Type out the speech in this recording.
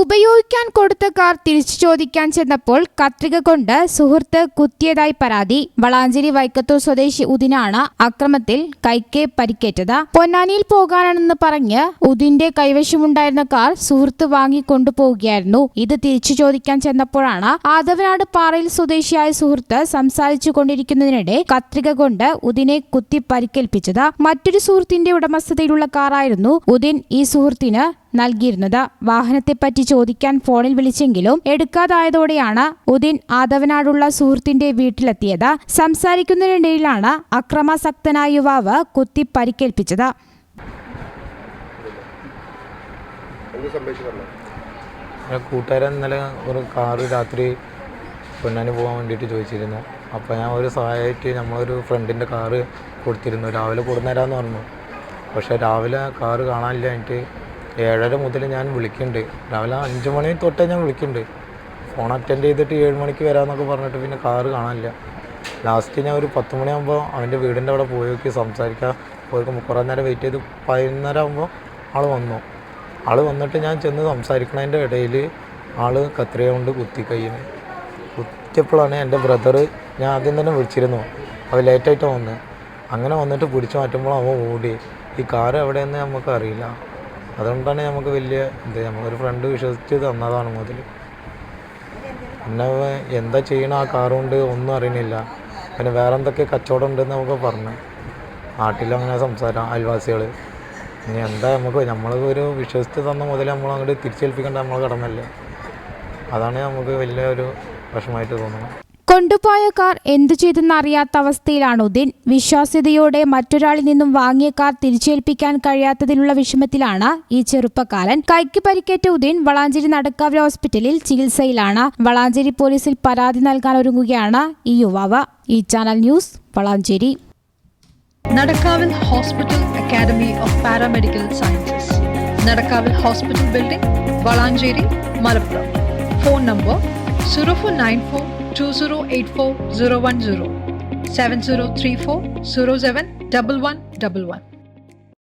ഉപയോഗിക്കാൻ കൊടുത്ത കാർ തിരിച്ചു ചോദിക്കാൻ ചെന്നപ്പോൾ കത്രിക കൊണ്ട് സുഹൃത്ത് കുത്തിയതായി പരാതി. വളാഞ്ചേരി വൈക്കത്തൂർ സ്വദേശി ഉദിനാണ് അക്രമത്തിൽ കൈക്ക് പരിക്കേറ്റത്. പൊന്നാനിയിൽ പോകാനാണെന്ന് പറഞ്ഞ് ഉദിന്റെ കൈവശമുണ്ടായിരുന്ന കാർ സുഹൃത്ത് വാങ്ങി കൊണ്ടുപോവുകയായിരുന്നു. ഇത് തിരിച്ചു ചോദിക്കാൻ ചെന്നപ്പോഴാണ് ആദവനാട് പാറയിൽ സ്വദേശിയായ സുഹൃത്ത് സംസാരിച്ചു കൊണ്ടിരിക്കുന്നതിനിടെ കത്രിക കൊണ്ട് ഉദിനെ കുത്തി പരിക്കേൽപ്പിച്ചത്. മറ്റൊരു സുഹൃത്തിന്റെ ഉടമസ്ഥതയിലുള്ള കാറായിരുന്നു ഉദിൻ. ഈ സുഹൃത്തിന് നൽകിയിരുന്നത്. വാഹനത്തെപ്പറ്റി ചോദിക്കാൻ ഫോണിൽ വിളിച്ചെങ്കിലും എടുക്കാതായതോടെയാണ് ഉദിൻ ആദവനാടുള്ള സുഹൃത്തിന്റെ വീട്ടിലെത്തിയത്. സംസാരിക്കുന്നതിനിടയിലാണ് അക്രമാസക്തനായ യുവാവ് കുത്തി പരിക്കേൽപ്പിച്ചത്. കൂട്ടുകാരൻ ഇന്നലെ ഒരു കാറ് രാത്രി പൊന്നാനി പോകാൻ വേണ്ടിയിട്ട് ചോദിച്ചിരുന്നു. അപ്പോൾ ഞാൻ ഒരു സഹായമായിട്ട് നമ്മളൊരു ഫ്രണ്ടിന്റെ കാറ് കൊടുത്തിരുന്നു. രാവിലെ കൊടുന്നേരാന്ന് പറഞ്ഞു. പക്ഷേ രാവിലെ കാറ് കാണാനില്ല എനിക്ക് ഏഴര മുതൽ ഞാൻ വിളിക്കുന്നുണ്ട്. രാവിലെ അഞ്ച് മണി തൊട്ടേ ഞാൻ വിളിക്കുന്നുണ്ട്. ഫോൺ അറ്റൻഡ് ചെയ്തിട്ട് ഏഴ് മണിക്ക് വരാമെന്നൊക്കെ പറഞ്ഞിട്ട് പിന്നെ കാറ് കാണാനില്ല. ലാസ്റ്റ് ഞാൻ ഒരു പത്ത് മണിയാകുമ്പോൾ അവന്റെ വീടിന്റെ അവിടെ പോയി നോക്കി സംസാരിക്കാൻ പോയി കുറേ നേരം വെയിറ്റ് ചെയ്ത് പതിനൊന്നര ആകുമ്പോൾ ആൾ വന്നു. ആൾ വന്നിട്ട് ഞാൻ ചെന്ന് സംസാരിക്കണതിന്റെ ഇടയിൽ ആൾ കത്രിയ കൊണ്ട് കുത്തി കയ്യിന്. കുത്തിയപ്പോഴാണ് എന്റെ ബ്രദർ ഞാൻ ആദ്യം തന്നെ വിളിച്ചിരുന്നു. അവ ലേറ്റായിട്ടാണ് വന്നത് അങ്ങനെ വന്നിട്ട് പിടിച്ചു മാറ്റുമ്പോൾ അവൻ ഓടി. ഈ കാർ എവിടെയെന്ന് നമുക്ക് അറിയില്ല. അതുകൊണ്ടാണ് നമുക്ക് വലിയ എന്ത് നമ്മളൊരു ഫ്രണ്ട് വിശ്വസിച്ച് തന്നതാണ് മുതൽ പിന്നെ എന്താ ചെയ്യണ ആ കാറുകൊണ്ട് ഒന്നും അറിയണില്ല. പിന്നെ വേറെ എന്തൊക്കെ കച്ചവടം ഉണ്ടെന്ന് നമുക്ക് പറഞ്ഞു. നാട്ടിലങ്ങനെ സംസാരം അയൽവാസികൾ ഇനി എന്താ നമുക്ക് നമ്മൾ ഒരു വിശ്വസിച്ച് തന്ന മുതൽ നമ്മൾ അങ്ങോട്ട് തിരിച്ചേൽപ്പിക്കേണ്ട നമ്മൾ കടമല്ലേ അതാണ് നമുക്ക് വലിയ ഒരു വിഷമമായിട്ട് തോന്നുന്നത്. കൊണ്ടുപോയ കാർ എന്തു ചെയ്തെന്നറിയാത്ത അവസ്ഥയിലാണ് ഉദിൻ. വിശ്വാസ്യതയോടെ മറ്റൊരാളിൽ നിന്നും വാങ്ങിയ കാർ തിരിച്ചേൽപ്പിക്കാൻ കഴിയാത്തതിലുള്ള വിഷമത്തിലാണ് ഈ ചെറുപ്പക്കാരൻ. കൈക്ക് പരിക്കേറ്റ ഉദിൻ വളാഞ്ചേരി നടക്കാവിലെ ഹോസ്പിറ്റലിൽ ചികിത്സയിലാണ്. വളാഞ്ചേരി പോലീസിൽ പരാതി നൽകാൻ ഒരുങ്ങുകയാണ് ഈ യുവാവ്. ഈ channel news Valanchery. Nadakkavil hospital academy of paramedical sciences. Nadakkavil hospital building Valanchery Malappuram. Phone number zero four nine 0494 2084 010 7034 07 1111.